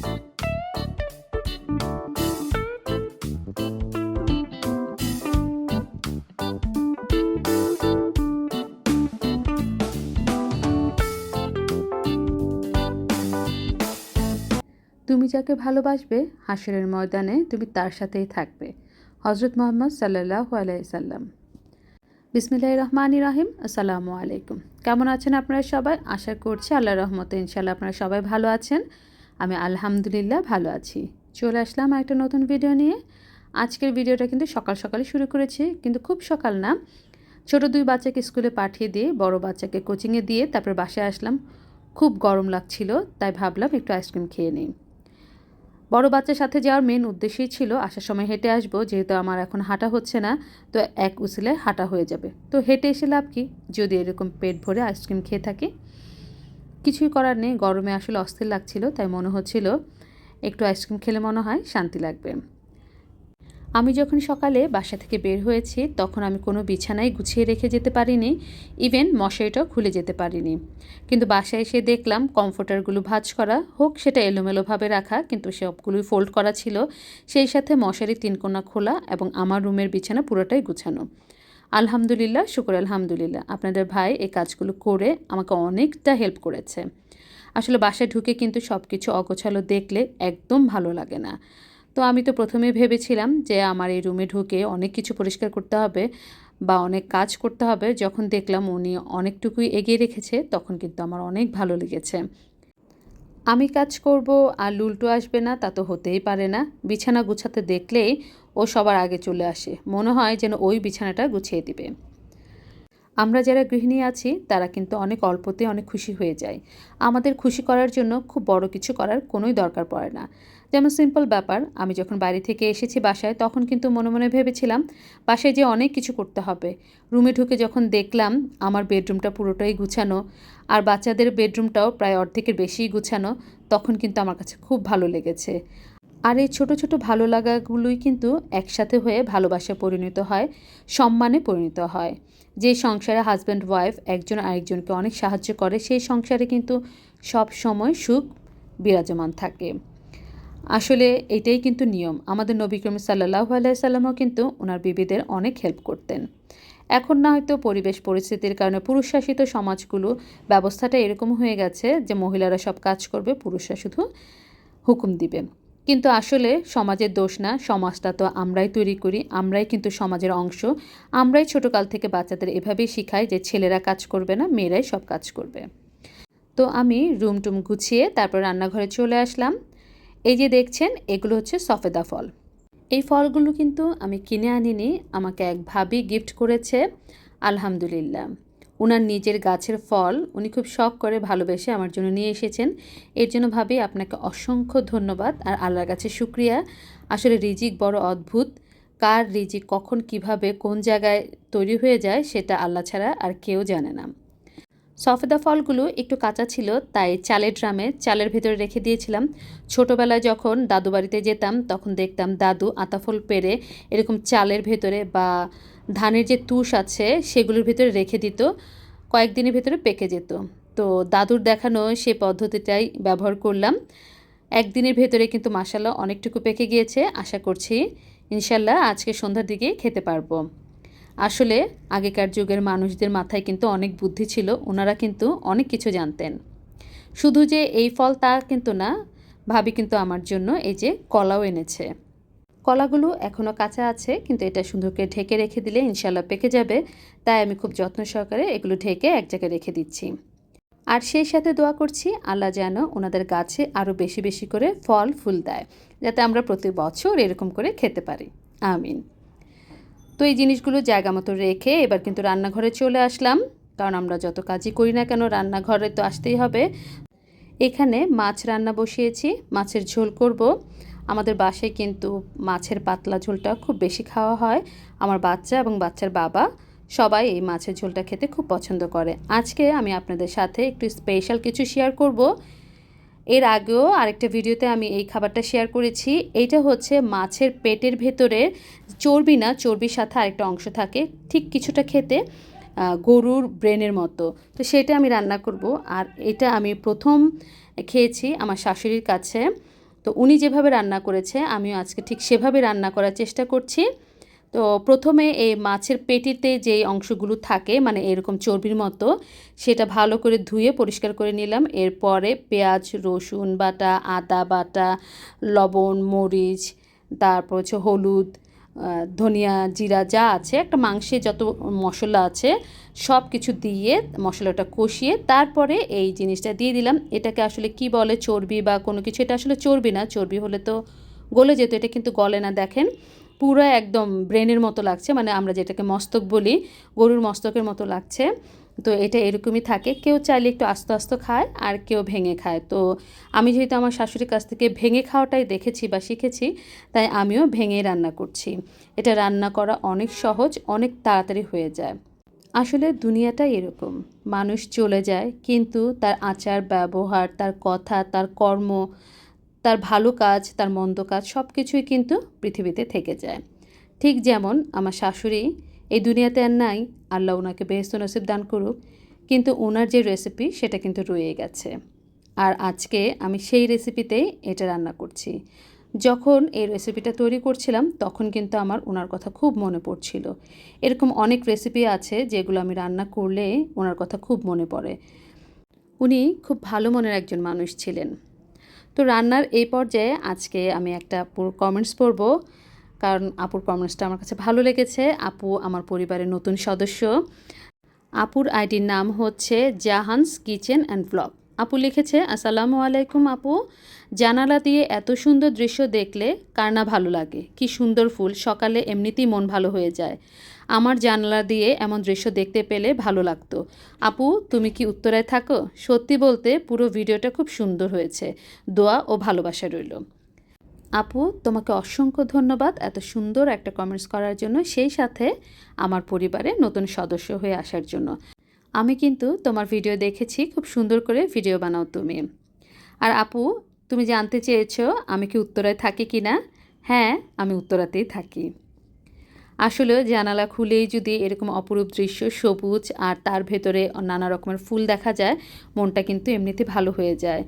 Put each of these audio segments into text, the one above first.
তুমি যাকে ভালোবাসবে হাসরের ময়দানে তুমি তার সাথেই থাকবে। হজরত মোহাম্মদ সাল্লাহ আলাইসাল্লাম বিসমিল্লাহ রহমান রাহিম, আসসালামু আলাইকুম। কেমন আছেন আপনারা সবাই? আশা করছি আল্লাহ রহমতে ইনশাল্লাহ আপনারা সবাই ভালো আছেন। আমি আলহামদুলিল্লাহ ভালো আছি। চলে আসলাম একটা নতুন ভিডিও নিয়ে। আজকের ভিডিওটা কিন্তু সকাল সকালে শুরু করেছি, কিন্তু খুব সকাল না। ছোট দুই বাচ্চাকে স্কুলে পাঠিয়ে দিয়ে, বড় বাচ্চাকে কোচিংয়ে দিয়ে তারপর বাসায় আসলাম। খুব গরম লাগছিল, তাই ভাবলাম একটু আইসক্রিম খেয়ে নিই। বড় বাচ্চার সাথে যাওয়ার মেন উদ্দেশ্যই ছিল, আসার সময় হেঁটে আসব, যেহেতু আমার এখন হাঁটা হচ্ছে না, তো এক উসিলে হাঁটা হয়ে যাবে। তো হেঁটে এসে লাভ কি? যদি এরকম পেট ভরে আইসক্রিম খেয়ে থাকি। কিছুই করার নেই। গরমে আসলে অস্থির লাগছিল, তাই মনে হচ্ছিল একটু আইসক্রিম খেলে মনে হয় শান্তি লাগবে। আমি যখন সকালে বাসা থেকে বের হয়েছি, তখন আমি কোনো বিছানায় গুছিয়ে রেখে যেতে পারিনি ইভেন মশারিটাও খুলে যেতে পারিনি। কিন্তু বাসায় এসে দেখলাম কমফোর্টারগুলো ভাজ করা হোক, সেটা এলোমেলোভাবে রাখা, কিন্তু সবগুলোই ফোল্ড করা ছিল। সেই সাথে মশারি তিনকোনা খোলা এবং আমার রুমের বিছানা পুরোটাই গুছানো। আলহামদুলিল্লাহ, শুকুর আলহামদুলিল্লাহ। আপনাদের ভাই এই কাজগুলো করে আমাকে অনেকটা হেল্প করেছে। আসলে বাসায় ঢুকে কিন্তু সব কিছু অগোছালো দেখলে একদম ভালো লাগে না। তো আমি তো প্রথমে ভেবেছিলাম যে আমার এই রুমে ঢুকে অনেক কিছু পরিষ্কার করতে হবে বা অনেক কাজ করতে হবে। যখন দেখলাম উনি অনেকটুকুই এগিয়ে রেখেছে, তখন কিন্তু আমার অনেক ভালো লেগেছে। আমি কাজ করব আর লুলটু আসবে না, তা তো হতেই পারে না। বিছানা গুছাতে দেখলেই ও সবার আগে চলে আসে। মনে হয় যেন ওই বিছানাটা গুছিয়ে দিবে। আমরা যারা গৃহিণী আছি, তারা কিন্তু অনেক অল্পতে অনেক খুশি হয়ে যায়। আমাদের খুশি করার জন্য খুব বড় কিছু করার কোনোই দরকার পড়ে না। যেমন সিম্পল ব্যাপার, আমি যখন বাড়ি থেকে এসেছি বাসায়, তখন কিন্তু মনে মনে ভেবেছিলাম, বাসায় যে অনেক কিছু করতে হবে। রুমে ঢুকে যখন দেখলাম, আমার বেডরুমটা পুরোটাই গুছানো, আর বাচ্চাদের বেডরুমটাও প্রায় অর্ধেকের বেশিই গুছানো, তখন কিন্তু আমার কাছে খুব ভালো লেগেছে। আর এই ছোট ছোট ভালো লাগাগুলোই কিন্তু একসাথে হয়ে ভালোবাসা পরিণত হয়, সম্মানে পরিণত হয়। যে সংসারে হাজব্যান্ড ওয়াইফ একজন আরেকজনকে অনেক সাহায্য করে, সেই সংসারে কিন্তু সব সময় সুখ বিরাজমান থাকে। আসলে এটাই কিন্তু নিয়ম। আমাদের নবী করিম সাল্লাহ আলাইসাল্লামও কিন্তু ওনার বিবিদের অনেক হেল্প করতেন। এখন না হয়তো পরিবেশ পরিস্থিতির কারণে পুরুষ শাসিত সমাজগুলো ব্যবস্থাটা এরকম হয়ে গেছে যে মহিলারা সব কাজ করবে, পুরুষরা শুধু হুকুম দিবে। কিন্তু আসলে সমাজের দোষ না, সমাজটা তো আমরাই তৈরি করি, আমরাই কিন্তু সমাজের অংশ। আমরাই ছোটোকাল থেকে বাচ্চাদের এভাবেই শিখাই যে ছেলেরা কাজ করবে না, মেয়েরাই সব কাজ করবে। তো আমি রুম টুম গুছিয়ে তারপর রান্নাঘরে চলে আসলাম। এই যে দেখছেন, এগুলো হচ্ছে সফেদা ফল। এই ফলগুলো কিন্তু আমি কিনে আনিনি, আমাকে এক ভাবি গিফট করেছে, আলহামদুলিল্লাহ। ওনার নিজের গাছের ফল উনি খুব শখ করে ভালোবেসে আমার জন্য নিয়ে এসেছেন। এর জন্য ভাবি আপনাকে অসংখ্য ধন্যবাদ। আর আল্লাহর কাছে শুক্রিয়া। আসলে রিজিক বড় অদ্ভুত। কার রিজিক, কখন কীভাবে, কোন জায়গায় তৈরি হয়ে যায় সেটা আল্লাহ ছাড়া আর কেউ জানে না। সফেদা ফলগুলো একটু কাঁচা ছিল, তাই চালের ড্রামে চালের ভেতরে রেখে দিয়েছিলাম। ছোটোবেলায় যখন দাদু বাড়িতে যেতাম, তখন দেখতাম দাদু আতাফল পেরে এরকম চালের ভেতরে বা ধানের যে তুষ আছে, সেগুলোর ভেতরে রেখে দিত, কয়েকদিনের ভেতরে পেকে যেত। তো দাদুর দেখানো সে পদ্ধতিটাই ব্যবহার করলাম। একদিনের ভেতরে কিন্তু মাসাল্লাহ অনেকটুকু পেকে গিয়েছে, আশা করছি ইনশাল্লাহ আজকে সন্ধ্যার দিকে খেতে পারব। আসলে আগেকার যুগের মানুষদের মাথায় কিন্তু অনেক বুদ্ধি ছিল, ওনারা কিন্তু অনেক কিছু জানতেন। শুধু যে এই ফল তা কিন্তু না, ভাবি কিন্তু আমার জন্য এই যে কলাও এনেছে। কলাগুলো এখনও কাঁচা আছে, কিন্তু এটা সুন্দরকে ঢেকে রেখে দিলে ইনশাল্লাহ পেকে যাবে, তাই আমি খুব যত্ন সহকারে এগুলো ঢেকে এক জায়গায় রেখে দিচ্ছি। আর সেই সাথে দোয়া করছি, আল্লাহ যেন ওনাদের গাছে আরও বেশি বেশি করে ফল ফুল দেয়, যাতে আমরা প্রতি বছর এরকম করে খেতে পারি। আমিন। তো এই জিনিসগুলো জায়গা মতো রেখে এবার কিন্তু রান্নাঘরে চলে আসলাম। কারণ আমরা যত কাজই করি না কেন, রান্নাঘরে তো আসতেই হবে। এখানে মাছ রান্না বসিয়েছি, মাছের ঝোল করব। আমাদের বাসায় কিন্তু মাছের পাতলা ঝোলটা খুব বেশি খাওয়া হয়। আমার বাচ্চা এবং বাচ্চার বাবা সবাই এই মাছের ঝোলটা খেতে খুব পছন্দ করে। আজকে আমি আপনাদের সাথে একটু স্পেশাল কিছু শেয়ার করব। এর আগেও আরেকটা ভিডিওতে আমি এই খাবারটা শেয়ার করেছি। এইটা হচ্ছে মাছের পেটের ভেতরে চর্বি না, চর্বির সাথে আরেকটা অংশ থাকে, ঠিক কিছুটা খেতে গরুর ব্রেনের মতো। তো সেটা আমি রান্না করব আর এটা আমি প্রথম খেয়েছি আমার শাশুড়ির কাছে। তো উনি যেভাবে রান্না করেছে, আমিও আজকে ঠিক সেভাবে রান্না করার চেষ্টা করছি। তো প্রথমে এই মাছের পেটিতে যেই অংশগুলো থাকে মানে এরকম চর্বির মতো, সেটা ভালো করে ধুয়ে পরিষ্কার করে নিলাম। এরপরে পেঁয়াজ, রসুন বাটা, আদা বাটা, লবণ, মরিচ, তারপর হচ্ছে হলুদ ধনিয়া জিরা যা আছে, একটা মাংসে যত মশলা আছে সব কিছু দিয়ে মশলাটা কষিয়ে তারপরে এই জিনিসটা দিয়ে দিলাম। এটাকে আসলে কি বলে, চর্বি বা কোনো কিছু? এটা আসলে চর্বি না, চর্বি হলে তো গলে যেত, এটা কিন্তু গলে না, দেখেন। পুরো একদম ব্রেনের মতো লাগছে মানে আমরা যেটাকে মস্তক বলি, গরুর মস্তকের মতো লাগছে। তো এটা এরকমই থাকে। কেউ চাইলে একটু আস্তে আস্তে খায় আর কেউ ভেঙে খায়। তো আমি যেহেতু আমার শাশুড়ির কাছ থেকে ভেঙে খাওয়াটাই দেখেছি বা শিখেছি, তাই আমিও ভেঙে রান্না করছি। এটা রান্না করা অনেক সহজ, অনেক তাড়াতাড়ি হয়ে যায়। আসলে দুনিয়াটাই এরকম। মানুষ চলে যায়, কিন্তু তার আচার, ব্যবহার, তার কথা, তার কর্ম তার ভালো কাজ, তার মন্দ কাজ সব কিছুই কিন্তু পৃথিবীতে থেকে যায়। ঠিক যেমন আমার শাশুড়ি, এই দুনিয়াতে আর নাই, আল্লাহ ওনাকে বেহস্ত নসিব দান করুক। কিন্তু ওনার যে রেসিপি সেটা কিন্তু রয়ে গেছে। আর আজকে আমি সেই রেসিপিতেই এটা রান্না করছি। যখন এই রেসিপিটা তৈরি করছিলাম, তখন কিন্তু আমার ওনার কথা খুব মনে পড়ছিল। এরকম অনেক রেসিপি আছে যেগুলো আমি রান্না করলে ওনার কথা খুব মনে পড়ে। উনি খুব ভালো মনের একজন মানুষ ছিলেন। তো রান্নার এই পর্যায়ে আজকে আমি একটা আপুর কমেন্টস পড়ব। কারণ আপুর কমেন্টসটা আমার কাছে ভালো লেগেছে। আপু আমার পরিবারের নতুন সদস্য। আপুর আইডির নাম হচ্ছে জাহান্স কিচেন অ্যান্ড ব্লগ। আপু লিখেছে, আসসালামু আলাইকুম আপু। জানালা দিয়ে এত সুন্দর দৃশ্য দেখলে কার না ভালো লাগে? কি সুন্দর ফুল, সকালে এমনিতেই মন ভালো হয়ে যায়। আমার জানালা দিয়ে এমন দৃশ্য দেখতে পেলে ভালো লাগতো। আপু, তুমি কি উত্তরায় থাকো? সত্যি বলতে পুরো ভিডিওটা খুব সুন্দর হয়েছে। দোয়া ও ভালোবাসা রইল। আপু, তোমাকে অসংখ্য ধন্যবাদ এত সুন্দর একটা কমেন্টস করার জন্য, সেই সাথে আমার পরিবারে নতুন সদস্য হয়ে আসার জন্য। আমি কিন্তু তোমার ভিডিও দেখেছি, খুব সুন্দর করে ভিডিও বানাও তুমি। আর আপু, তুমি জানতে চেয়েছো আমি কি উত্তরায় থাকি কি না? হ্যাঁ আমি উত্তরাতেই থাকি। আসলে জানালা খুলেই যদি এরকম অপরূপ দৃশ্য সবুজ আর তার ভেতরে নানা রকমের ফুল দেখা যায়, মনটা কিন্তু এমনিতে ভালো হয়ে যায়।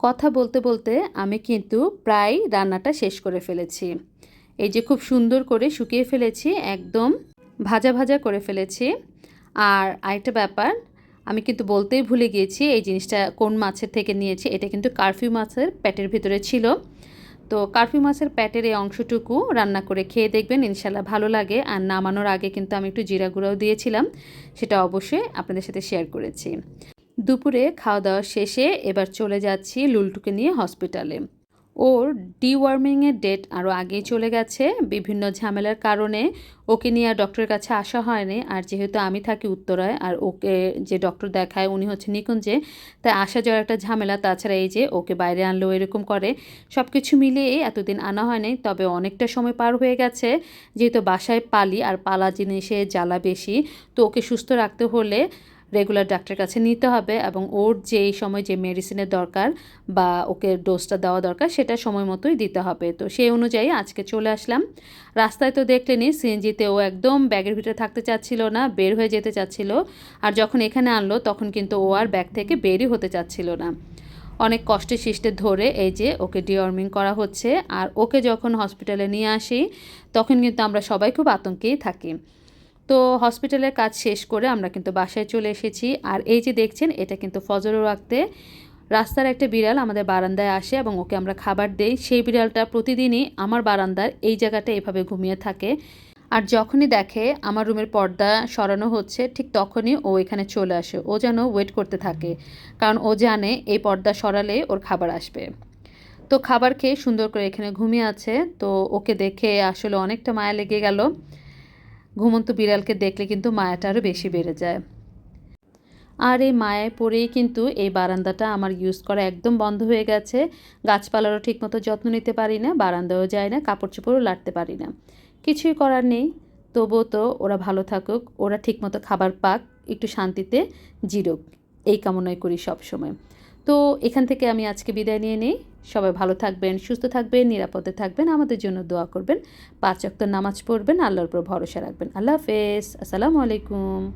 কথা বলতে বলতে আমি কিন্তু প্রায় রান্নাটা শেষ করে ফেলেছি। এই যে খুব সুন্দর করে শুকিয়ে ফেলেছি, একদম ভাজা ভাজা করে ফেলেছি। আর আরেকটা ব্যাপার, আমি কিন্তু বলতেই ভুলে গিয়েছি, এই জিনিসটা কোন মাছের থেকে নিয়েছি, এটা কিন্তু কারফিউ মাছের প্যাটের ভিতরে ছিল। তো কারফিউ মাছের প্যাটের এই অংশটুকু রান্না করে খেয়ে দেখবেন, ইনশাল্লাহ ভালো লাগে। আর নামানোর আগে কিন্তু আমি একটু জিরা গুঁড়াও দিয়েছিলাম, সেটা অবশ্যই আপনাদের সাথে শেয়ার করেছি। দুপুরে খাওয়া দাওয়া শেষে এবার চলে যাচ্ছি লুলটুকে নিয়ে হসপিটালে ওর ডিওয়ার্মিংয়ের ডেট আরও আগেই চলে গেছে। বিভিন্ন ঝামেলার কারণে ওকে নিয়ে আর ডক্টরের কাছে আসা হয়নি। আর যেহেতু আমি থাকি উত্তরায়, আর ওকে যে ডক্টর দেখায়, উনি হচ্ছে নিকুঞ্জে, তাই আসা যাওয়ার একটা ঝামেলা। তাছাড়া এই যে ওকে বাইরে আনলেও এরকম করে। সব কিছু মিলিয়ে এতদিন আনা হয়নি, তবে অনেকটা সময় পার হয়ে গেছে। যেহেতু বাসায় পালি আর পালা জিনিসে জ্বালা বেশি, তো ওকে সুস্থ রাখতে হলে রেগুলার ডাক্তারের কাছে নিতে হবে এবং ওর যে সময় যে মেডিসিনের দরকার বা ওকে ডোজটা দেওয়া দরকার, সেটা সময় মতোই দিতে হবে। তো সেই অনুযায়ী আজকে চলে আসলাম। রাস্তায় তো দেখলেনি সিএনজিতে ও একদম ব্যাগের ভিতরে থাকতে চাচ্ছিল না, বের হয়ে যেতে চাচ্ছিল। আর যখন এখানে আনলো, তখন কিন্তু ও আর ব্যাগ থেকে বেরই হতে চাচ্ছিল না। অনেক কষ্টে সৃষ্টে ধরে এই যে ওকে ডিওয়ার্মিং করা হচ্ছে। আর ওকে যখন হসপিটালে নিয়ে আসি, তখন কিন্তু আমরা সবাই খুব আতঙ্কেই থাকি। তো হসপিটালের কাজ শেষ করে আমরা কিন্তু বাসায় চলে এসেছি। আর এই যে দেখছেন, এটা কিন্তু ফজরও রাখতে রাস্তার একটা বিড়াল আমাদের বারান্দায় আসে এবং ওকে আমরা খাবার দেই। সেই বিড়ালটা প্রতিদিনই আমার বারান্দার এই জায়গাটা এভাবে ঘুমিয়ে থাকে। আর যখনই দেখে আমার রুমের পর্দা সরানো হচ্ছে, ঠিক তখনই ও এখানে চলে আসে। ও যেন ওয়েট করতে থাকে, কারণ ও জানে এই পর্দা সরালে ওর খাবার আসবে। তো খাবার খেয়ে সুন্দর করে এখানে ঘুমিয়ে আছে। তো ওকে দেখে আসলে অনেকটা মায়া লেগে গেল। ঘুমন্ত বিড়ালকে দেখলে কিন্তু মায়াটা আরও বেশি বেড়ে যায়। আর এই মায়ায় পরেই কিন্তু এই বারান্দাটা আমার ইউজ করা একদম বন্ধ হয়ে গেছে। গাছপালারও ঠিকমতো যত্ন নিতে পারি না বারান্দাও যায় না কাপড় চোপড়ও লাটতে পারি না। কিছুই করার নেই। তবুও তো ওরা ভালো থাকুক, ওরা ঠিকমতো খাবার পাক, একটু শান্তিতে জিরুক। এই কামনাই করি সব সময় তো এখান থেকে আমি আজকে বিদায় নিয়ে নিই। সবাই ভালো থাকবেন, সুস্থ থাকবেন, নিরাপদে থাকবেন, আমাদের জন্য দোয়া করবেন। পাঁচ অক্ত নামাজ পড়বেন, আল্লাহর উপর ভরসা রাখবেন। আল্লাহ হাফেজ। আসসালামু আলাইকুম।